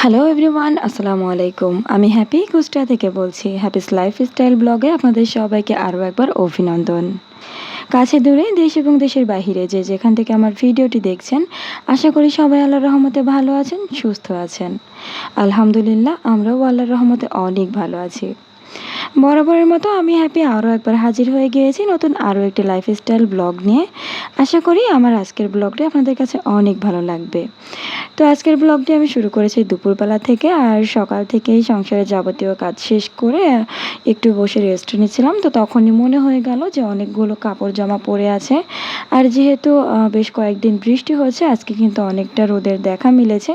Hello everyone আসসালামু আলাইকুম আমি হ্যাপি কুস্টা থেকে বলছি। হ্যাপিস লাইফ স্টাইল ব্লগে আপনাদের সবাইকে আরও একবার অভিনন্দন। কাছে দূরে দেশ এবং দেশের বাহিরে যে যেখান থেকে আমার ভিডিওটি দেখছেন, আশা করি সবাই আল্লাহর রহমতে ভালো আছেন, সুস্থ আছেন। আলহামদুলিল্লাহ, আমরাও আল্লাহর রহমতে অনেক ভালো আছি। বরাবরের মতো আমি হ্যাপি আরও একবার হাজির হয়ে গিয়েছি নতুন আরও একটি লাইফস্টাইল ব্লগ নিয়ে। আশা করি আমার আজকের ব্লগটি আপনাদের কাছে অনেক ভালো লাগবে। তো আজকের ব্লগটি আমি শুরু করেছি দুপুরবেলা থেকে আর সকাল থেকেই সংসারের যাবতীয় কাজ শেষ করে একটু বসে রেস্ট নিচ্ছিলাম। তো তখনই মনে হয়ে গেল যে অনেকগুলো কাপড় জামা পরে আছে। আর যেহেতু বেশ কয়েকদিন বৃষ্টি হয়েছে, আজকে কিন্তু অনেকটা রোদের দেখা মিলেছে।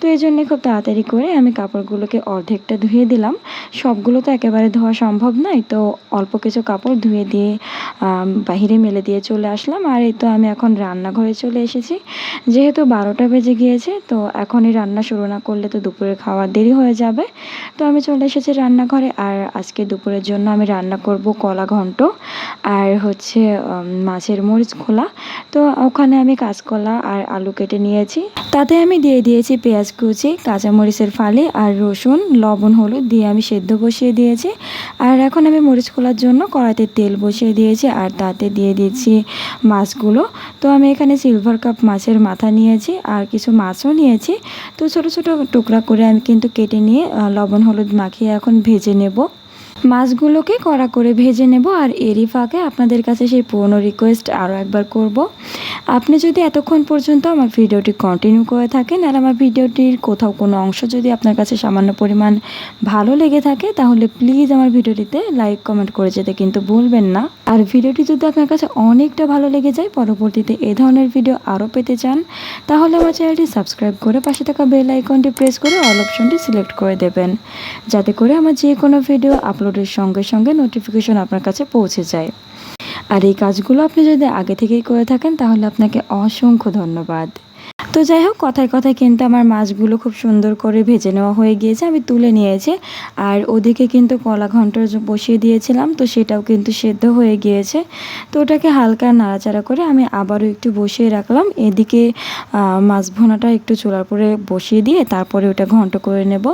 তো এই জন্যে খুব তাড়াতাড়ি করে আমি কাপড়গুলোকে অর্ধেকটা ধুয়ে দিলাম। সবগুলো তো একেবারে ধোয়া সম্ভব নয়। তো অল্প কিছু কাপড় ধুয়ে দিয়ে বাহিরে মেলে দিয়ে চলে আসলাম। আর এই তো আমি এখন রান্নাঘরে চলে এসেছি। যেহেতু বারোটা বেজে গিয়েছে, তো এখনই রান্না শুরু না করলে তো দুপুরে খাওয়ার দেরি হয়ে যাবে। তো আমি চলে এসেছি রান্নাঘরে। আর আজকে দুপুরের জন্য আমি রান্না করব কলা ঘন্ট আর হচ্ছে মাছের মরিচ খোলা। তো ওখানে আমি কাঁচকলা আর আলু কেটে নিয়েছি। তাতে আমি দিয়ে দিয়েছি পেঁয়াজ কুচি, কাঁচামরিচের ফালি আর রসুন, লবণ, হলুদ দিয়ে আমি সেদ্ধ বসিয়ে দিয়েছি। আর এখন আমি মরিচ খোলার জন্য কড়াইতে তেল বসিয়ে দিয়েছি আর তাতে দিয়ে দিয়েছি মাছগুলো। তো আমি এখানে সিলভার কাপ মাছের মাথা নিয়েছি আর কিছু মাছও নিয়েছি। তো ছোট ছোট টুকরা করে আমি কিন্তু কেটে নিয়ে লবণ, হলুদ মাখিয়ে এখন ভেজে নেব। মাছগুলোকে কড়া করে ভেজে নেব আর এরই ফাঁকে আপনাদের কাছে সেই পুরনো রিকোয়েস্ট আরও একবার করব। আপনি যদি এতক্ষণ পর্যন্ত আমার ভিডিওটি কন্টিনিউ করে থাকেন আর আমার ভিডিওটির কোথাও কোনো অংশ যদি আপনার কাছে সামান্য পরিমাণ ভালো লেগে থাকে, তাহলে প্লিজ আমার ভিডিওটিতে লাইক কমেন্ট করে যেতে কিন্তু ভুলবেন না। আর ভিডিওটি যদি আপনার কাছে অনেকটা ভালো লেগে যায়, পরবর্তীতে এ ধরনের ভিডিও আরও পেতে চান, তাহলে আমার চ্যানেলটি সাবস্ক্রাইব করে পাশে থাকা বেল আইকনটি প্রেস করে অল অপশনটি সিলেক্ট করে দেবেন, যাতে করে আমার যে কোনো ভিডিও আপলোডের সঙ্গে সঙ্গে নোটিফিকেশন আপনার কাছে পৌঁছে যায়। আর এই কাজগুলো আপনি যদি আগে থেকেই করে থাকেন, তাহলে আপনাকে অসংখ্য ধন্যবাদ। তো যাই হোক, কথায় কথায় কিন্তু আমার মাছগুলো খুব সুন্দর করে ভেজে নেওয়া হয়ে গিয়েছে, আমি তুলে নিয়েছি। আর ওদিকে কিন্তু কলা ঘন্ট বসিয়ে দিয়েছিলাম, তো সেটাও কিন্তু সেদ্ধ হয়ে গিয়েছে। তো ওটাকে হালকা নাড়াচাড়া করে আমি আবারও একটু বসিয়ে রাখলাম। এদিকে মাছ ভোনাটা একটু চুলার পরে বসিয়ে দিয়ে তারপরে ওটা ঘন্ট করে নেব।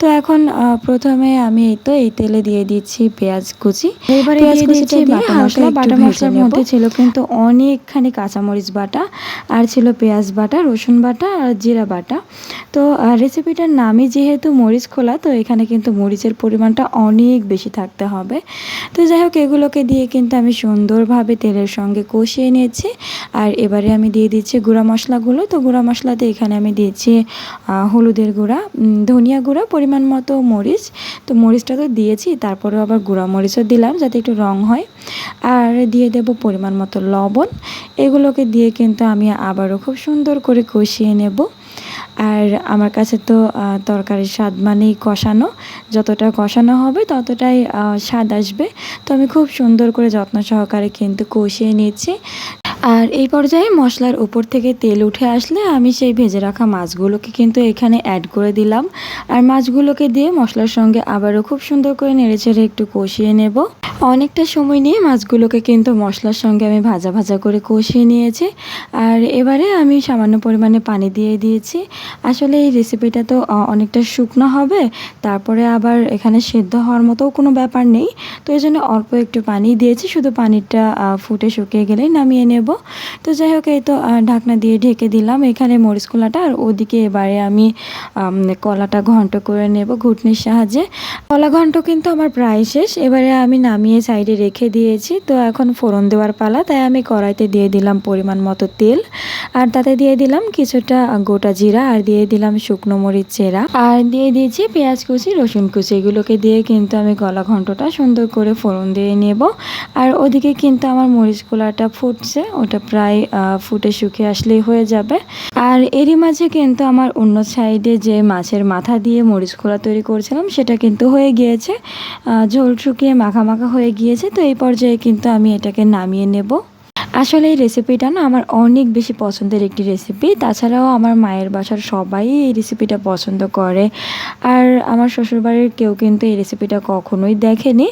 তো এখন প্রথমে আমি এই তো এই তেলে দিয়ে দিচ্ছি পেঁয়াজ কুচি। এবারে দিয়ে দিচ্ছি বাটা মশলা বাটা মশলার মধ্যে ছিল কিন্তু অনেকখানি কাঁচামরিচ বাটা আর ছিল পেঁয়াজ বাটা রসুন বাটা আর জিরা বাটা। তো রেসিপিটার নামই যেহেতু মরিচ খোলা তো এখানে কিন্তু মরিচের পরিমাণটা অনেক বেশি থাকতে হবে। তো যাই হোক এগুলোকে দিয়ে কিন্তু আমি সুন্দরভাবে তেলের সঙ্গে কষিয়ে নিয়েছি। আর এবারে আমি দিয়ে দিচ্ছি গুঁড়া মশলাগুলো। তো গুঁড়া মশলাতে এখানে আমি দিয়েছি হলুদের গুঁড়া ধনিয়া গুঁড়া পরিমাণ মতো মরিচ। তো মরিচটা তো দিয়েছি, তারপরেও আবার গুঁড়া মরিচও দিলাম যাতে একটু রং হয়। আর দিয়ে দেব পরিমাণ মতো লবণ। এগুলোকে দিয়ে কিন্তু আমি আবারও খুব সুন্দর করে কষিয়ে নেব। আর আমার কাছে তো তরকারির স্বাদ মানেই কষানো। যতটা কষানো হবে ততটাই স্বাদ আসবে। তো আমি খুব সুন্দর করে যত্ন সহকারে কিন্তু কষিয়ে নিচ্ছি আর এই পর্যায়ে মশলার উপর থেকে তেল উঠে আসলে আমি সেই ভেজে রাখা মাছগুলোকে কিন্তু এখানে অ্যাড করে দিলাম। আর মাছগুলোকে দিয়ে মশলার সঙ্গে আবারও খুব সুন্দর করে নেড়েচেড়ে একটু কষিয়ে নেব। অনেকটা সময় নিয়ে মাছগুলোকে কিন্তু মশলার সঙ্গে আমি ভাজা ভাজা করে কষিয়ে নিয়েছি। আর এবারে আমি সামান্য পরিমাণে পানি দিয়ে দিয়েছি। আসলে এই রেসিপিটা তো অনেকটা শুকনো হবে। তারপরে আবার এখানে সেদ্ধ হওয়ার মতো কোনো ব্যাপার নেই। তো এই জন্য অল্প একটু পানি দিয়েছি। শুধু পানিটা ফুটে শুকিয়ে গেলেই নামিয়ে নেব। তো যাই হোক এই তো ঢাকনা দিয়ে ঢেকে দিলাম। এখানে মরিচ কলাটা আর ওদিকে এবারে আমি কলাটা ঘন্ট করে নেব ঘুটনির সাহায্যে। কলা ঘন্ট কিন্তু আমার প্রায় শেষ। এবারে আমি নামিয়ে সাইডে রেখে দিয়েছি। তো এখন ফোড়ন দেওয়ার পালা, তাই আমি কড়াইতে দিয়ে দিলাম পরিমাণ মতো তেল। আর তাতে দিয়ে দিলাম কিছুটা গোটা জিরা আর দিয়ে দিলাম শুকনো মরিচ চেরা। আর দিয়ে দিয়েছি পেঁয়াজ কুচি, রসুন কুচি। এগুলোকে দিয়ে কিন্তু আমি গলা ঘন্টটা সুন্দর করে ফোড়ন দিয়ে নেব। আর ওদিকে কিন্তু আমার মরিচ কোলাটা ফুটছে। ওটা প্রায় ফুটে শুকিয়ে আসলেই হয়ে যাবে। আর এরই মাঝে কিন্তু আমার অন্য সাইডে যে মাছের মাথা দিয়ে মরিচ খোলা তৈরি করেছিলাম, সেটা কিন্তু হয়ে গিয়েছে। ঝোল শুকিয়ে মাখা মাখা হয়ে গিয়েছে, তো এই পর্যায়ে কিন্তু আমি এটাকে নামিয়ে নেব। আসলে এই রেসিপিটা না আমার অনেক বেশি পছন্দের একটি রেসিপি তাছাড়াও আমার মায়ের বাসার সবাই এই রেসিপিটা পছন্দ করে। আর আমার শ্বশুরবাড়ির কেউ কিন্তু এই রেসিপিটা কখনোই দেখেনি।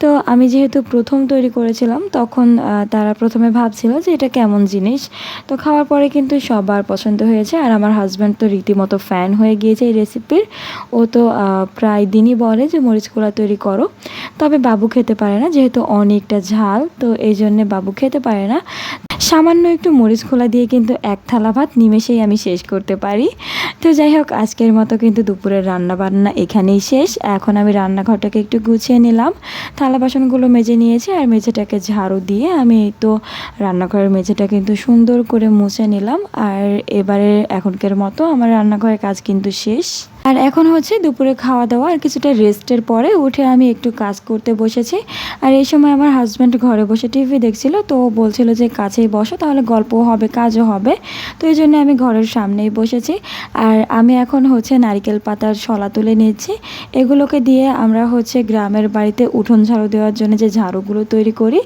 তো আমি যেহেতু প্রথম তৈরি করেছিলাম, তখন তারা প্রথমে ভাবছিল যে এটা কেমন জিনিস? তো খাওয়ার পরে কিন্তু সবার পছন্দ হয়েছে, আর আমার হাজব্যান্ড তো রীতিমতো ফ্যান হয়ে গিয়েছে এই রেসিপির ও তো প্রায় দিনই বলে যে মরিচ কোলা তৈরি করো। তবে বাবু খেতে পারে না, যেহেতু অনেকটা ঝাল, তো এই জন্যে বাবু খেতে পারে না। সামান্য একটু মরিচ খোলা দিয়ে কিন্তু এক থালা ভাত নিমেষেই আমি শেষ করতে পারি। তো যাই হোক, আজকের মতো কিন্তু দুপুরের রান্না বান্না এখানেই শেষ। এখন আমি রান্নাঘরটাকে একটু গুছিয়ে নিলাম। থালা বাসনগুলো মেজে নিয়েছি আর মেঝেটাকে ঝাড়ু দিয়ে আমি তো রান্নাঘরের মেঝেটা কিন্তু সুন্দর করে মুছে নিলাম। আর এবারে এখনকার মতো আমার রান্নাঘরের কাজ কিন্তু শেষ। আর এখন হচ্ছে দুপুরে খাওয়া দাওয়া আর কিছুটা রেস্টের পরে উঠে আমি একটু কাজ করতে বসেছি। আর এই সময় আমার হাজব্যান্ড ঘরে বসে টিভি দেখছিল, তো বলছিল যে, কাছেই বসো, তাহলে গল্পও হবে, কাজও হবে। তো এই জন্য আমি ঘরের সামনেই বসেছি। আর আমি এখন হচ্ছে নারিকেল পাতার শলা তুলে নিচ্ছি। এগুলোকে দিয়ে আমরা হচ্ছে গ্রামের বাড়িতে উঠোন ঝাড়ু দেওয়ার জন্য যে ঝাড়ুগুলো তৈরি করি,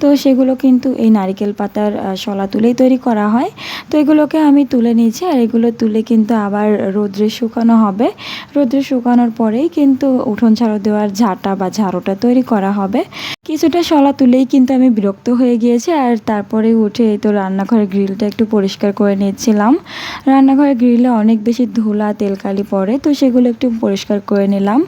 তো সেগুলো কিন্তু এই নারিকেল পাতার শলা তুলেই তৈরি করা হয়। তো এগুলোকে আমি তুলে নিয়েছি আর এগুলো তুলে কিন্তু আবার রোদ্রে শুকানো হবে। রোদ্রে শুকানোর পরেই কিন্তু উঠোন ঝাড়ু দেওয়ার ঝাঁটা বা ঝাড়ুটা তৈরি করা হবে। কিছুটা শলা তুলেই কিন্তু আমি বিরক্ত হয়ে গিয়েছি আর তারপরে উঠে তো রান্নাঘরের গ্রিলটা একটু পরিষ্কার করে নিচ্ছিলাম। রান্নাঘরের গ্রিলে অনেক বেশি ধুলা, তেলকালি পড়ে, তো সেগুলো একটু পরিষ্কার করে নিলাম।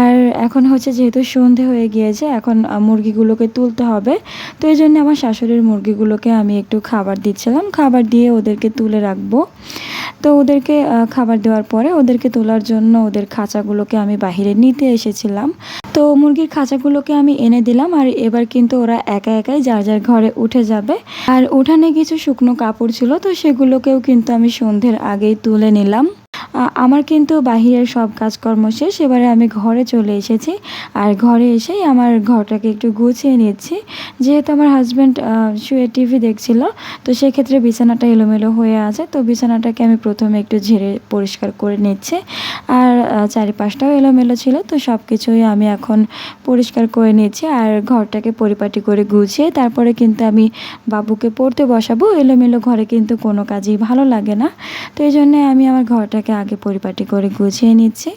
আর এখন হচ্ছে যেহেতু সন্ধে হয়ে গিয়েছে, এখন মুরগিগুলোকে তুলতে হবে, তো এই জন্য আমার শাশুড়ির মুরগিগুলোকে আমি একটু খাবার দিচ্ছিলাম। খাবার দিয়ে ওদেরকে তুলে রাখব। তো ওদেরকে খাবার দেওয়ার পরে ওদেরকে তোলার জন্য ওদের খাঁচাগুলোকে আমি বাহিরে নিতে এসেছিলাম। তো মুরগির খাঁচাগুলোকে আমি এনে দিলাম আর এবার কিন্তু ওরা একা একাই যার যার ঘরে উঠে যাবে। আর উঠানে কিছু শুকনো কাপড় ছিল তো সেগুলোকেও কিন্তু আমি সন্ধ্যের আগেই তুলে নিলাম। আমার কিন্তু বাহিরের সব কাজকর্ম শেষ, এবারে আমি ঘরে চলে এসেছি। আর ঘরে এসেই আমার ঘরটাকে একটু গুছিয়ে নিচ্ছি। যেহেতু আমার হাজব্যান্ড শুয়ে টিভি দেখছিল, তো সেক্ষেত্রে বিছানাটা এলোমেলো হয়ে আছে, তো বিছানাটাকে আমি প্রথমে একটু ঝেড়ে পরিষ্কার করে নিচ্ছি। আর চারিপাশটাও এলোমেলো ছিল, তো সব কিছুই আমি এখন পরিষ্কার করে নিচ্ছি। আর ঘরটাকে পরিপাটি করে গুছিয়ে তারপরে কিন্তু আমি বাবুকে পড়তে বসাবো। এলোমেলো ঘরে কিন্তু কোনো কাজই ভালো লাগে না। তো এই জন্যে আমি আমার ঘরটাকে আগে পরিপাটি করে গুছিয়ে নিচ্ছি।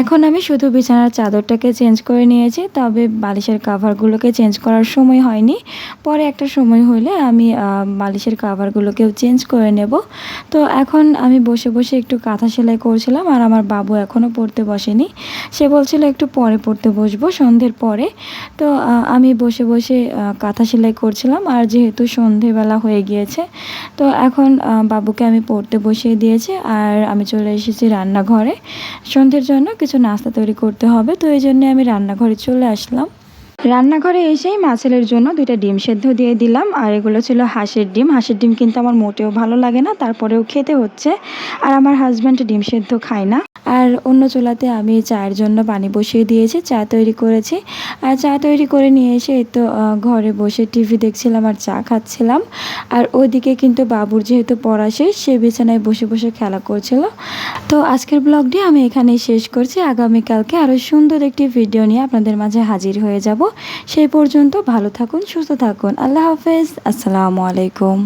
এখন আমি শুধু বিছানার চাদরটাকে চেঞ্জ করে নিয়েছি, তবে বালিশের কাভারগুলোকে চেঞ্জ করার সময় হয়নি। পরে একটা সময় হলে আমি বালিশের কাভারগুলোকেও চেঞ্জ করে নেব। তো এখন আমি বসে বসে একটু কাঁথা সেলাই করছিলাম আর আমার বাবু এখনও পড়তে বসেনি। সে বলছিল একটু পরে পড়তে বসবো সন্ধ্যের পরে। তো আমি বসে বসে কাঁথা সেলাই করছিলাম আর যেহেতু সন্ধেবেলা হয়ে গিয়েছে, তো এখন বাবুকে আমি পড়তে বসিয়ে দিয়েছি আর আমি চলে এসেছি রান্নাঘরে। সন্ধ্যের জন্য কিছু নাস্তা তৈরি করতে হবে তো এই জন্যে আমি রান্নাঘরে চলে আসলাম। রান্নাঘরে এসেই মাছেলের জন্য দুইটা ডিম সেদ্ধ দিয়ে দিলাম, আর এগুলো ছিল হাঁসের ডিম। হাঁসের ডিম কিন্তু আমার মোটেও ভালো লাগে না, তারপরেও খেতে হচ্ছে। আর আমার হাজব্যান্ড ডিম সেদ্ধ খায় না। আর অন্য চুলাতে আমি চায়ের জন্য পানি বসিয়ে দিয়েছি, চা তৈরি করেছি। আর চা তৈরি করে নিয়ে এসে এই তো ঘরে বসে টিভি দেখছিলাম আর চা খাচ্ছিলাম। আর ওইদিকে কিন্তু বাবুর যেহেতু পড়া শেষ, সে বিছানায় বসে বসে খেলা করছিল। তো আজকের ব্লগটি আমি এখানেই শেষ করছি। আগামীকালকে আরও সুন্দর একটি ভিডিও নিয়ে আপনাদের মাঝে হাজির হয়ে যাব। সেই পর্যন্ত ভালো থাকুন সুস্থ থাকুন। আল্লাহ হাফেজ। আসসালামু আলাইকুম।